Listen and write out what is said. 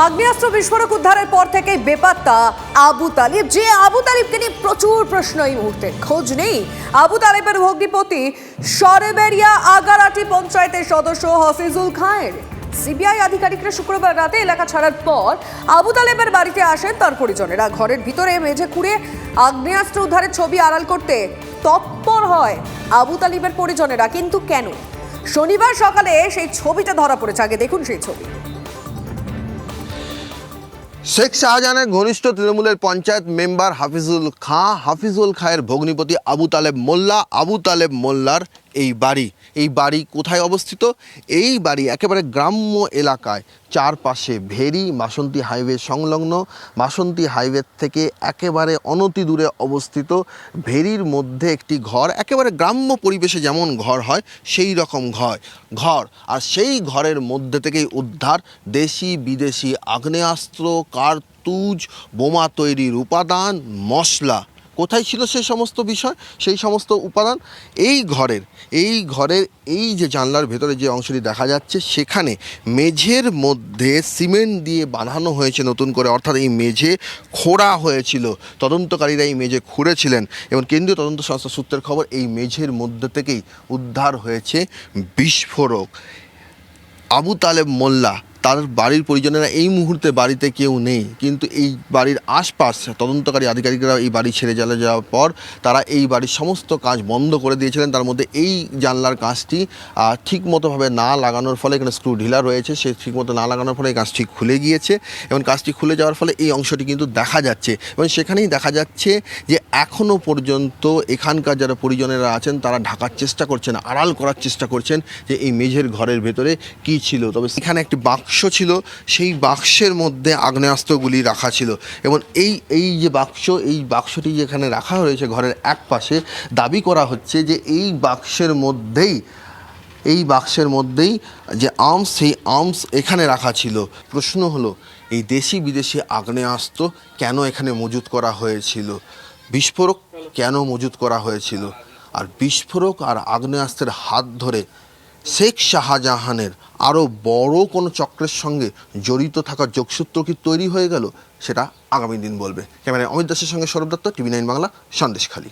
আগ্নেয়াস্ত্র বিস্ফোরক উদ্ধারের পর থেকেই বেপাত্তা আবু তালিব। যে আবু তালিবকে নিয়ে প্রচুর প্রশ্ন এই মুহূর্তে, খোঁজ নেই। আবু তালিবের ভগ্নিপতি সরেবেরিয়া আগারাটি পঞ্চায়েতের সদস্য হাফিজুল খায়ের। সিবিআই আধিকারিকরা শুক্রবার রাতে এলাকা ছাড়ার পর আবু তালেবের বাড়িতে আসেন তার পরিজনেরা। ঘরের ভিতরে মেঝে খুঁড়ে আগ্নেয়াস্ত্র উদ্ধারের ছবি আড়াল করতে তৎপর হয় আবু তালিবের পরিজনেরা। কিন্তু কেন? শনিবার সকালে সেই ছবিটা ধরা পড়েছে। আগে দেখুন সেই ছবি। শেখ শাহজাহানের ঘনিষ্ঠ তৃণমূলের পঞ্চায়েত মেম্বার হাফিজুল খাঁ, হাফিজুল খাঁয়ের ভগ্নিপতি আবু তালেব মোল্লা, আবু তালেব মোল্লার এই বাড়ি এই বাড়ি কোথায় অবস্থিত? এই বাড়ি একেবারে গ্রাম্য এলাকায়, চারপাশে ভেরি মাসন্তী হাইওয়ে সংলগ্ন। মাসন্তী হাইওয়ে থেকে একেবারে অনতি দূরে অবস্থিত। ভেরির মধ্যে একটি ঘর, একেবারে গ্রাম্য পরিবেশে যেমন ঘর হয়, সেই রকম ঘর ঘর। আর সেই ঘরের মধ্যে থেকেই উদ্ধার দেশি বিদেশি আগ্নেয়াস্ত্র, কার্তুজ, বোমা তৈরির উপাদান, মশলা। কোথায় ছিল সেই সমস্ত বিষয়, সেই সমস্ত উপাদান? এই ঘরের এই ঘরের, এই যে জানলার ভেতরে যে অংশটি দেখা যাচ্ছে, সেখানে মেঝের মধ্যে সিমেন্ট দিয়ে বাঁধানো হয়েছে নতুন করে। অর্থাৎ এই মেঝে খোঁড়া হয়েছিল। তদন্তকারীরা এই মেঝে খুঁড়েছিলেন এবং কেন্দ্রীয় তদন্ত সংস্থা সূত্রের খবর, এই মেঝের মধ্যে থেকেই উদ্ধার হয়েছে বিস্ফোরক। আবু তালেব মোল্লা তার বাড়ির পরিজনেরা এই মুহূর্তে বাড়িতে কেউ নেই। কিন্তু এই বাড়ির আশপাশ তদন্তকারী আধিকারিকরা এই বাড়ি ছেড়ে চলে যাওয়ার পর তারা এই বাড়ির সমস্ত কাজ বন্ধ করে দিয়েছিলেন। তার মধ্যে এই জানলার কাজটি ঠিকমতোভাবে না লাগানোর ফলে এখানে স্ক্রু ঢিলা রয়েছে, সে ঠিকমতো না লাগানোর ফলে এই কাজটি খুলে গিয়েছে এবং কাজটি খুলে যাওয়ার ফলে এই অংশটি কিন্তু দেখা যাচ্ছে এবং সেখানেই দেখা যাচ্ছে যে এখনও পর্যন্ত এখানকার যারা পরিজনেরা আছেন, তারা ঢাকার চেষ্টা করছেন, আড়াল করার চেষ্টা করছেন যে এই মেঝের ঘরের ভেতরে কি ছিল। তবে সেখানে একটি বাক্স ছিল, সেই বাক্সের মধ্যে আগ্নেয়াস্ত্রগুলি রাখা ছিল এবং এই এই যে বাক্স, এই বাক্সটি যেখানে রাখা হয়েছে ঘরের এক পাশে, দাবি করা হচ্ছে যে এই বাক্সের মধ্যেই, এই বাক্সের মধ্যেই যে আর্মস, সেই আর্মস এখানে রাখা ছিল। প্রশ্ন হলো, এই দেশি বিদেশি আগ্নেয়াস্ত্র কেন এখানে মজুত করা হয়েছিল? বিস্ফোরক কেন মজুত করা হয়েছিল? আর বিস্ফোরক আর আগ্নেয়াস্ত্রের হাত ধরে শেখ শাহজাহানের আরও বড় কোনো চক্রের সঙ্গে জড়িত থাকার যোগসূত্র কি তৈরি হয়ে গেল? সেটা আগামী দিন বলবে। ক্যামেরায় অমিত দাসের সঙ্গে সৌরভ দত্ত, টিভি নাইন বাংলা, সন্দেশখালী।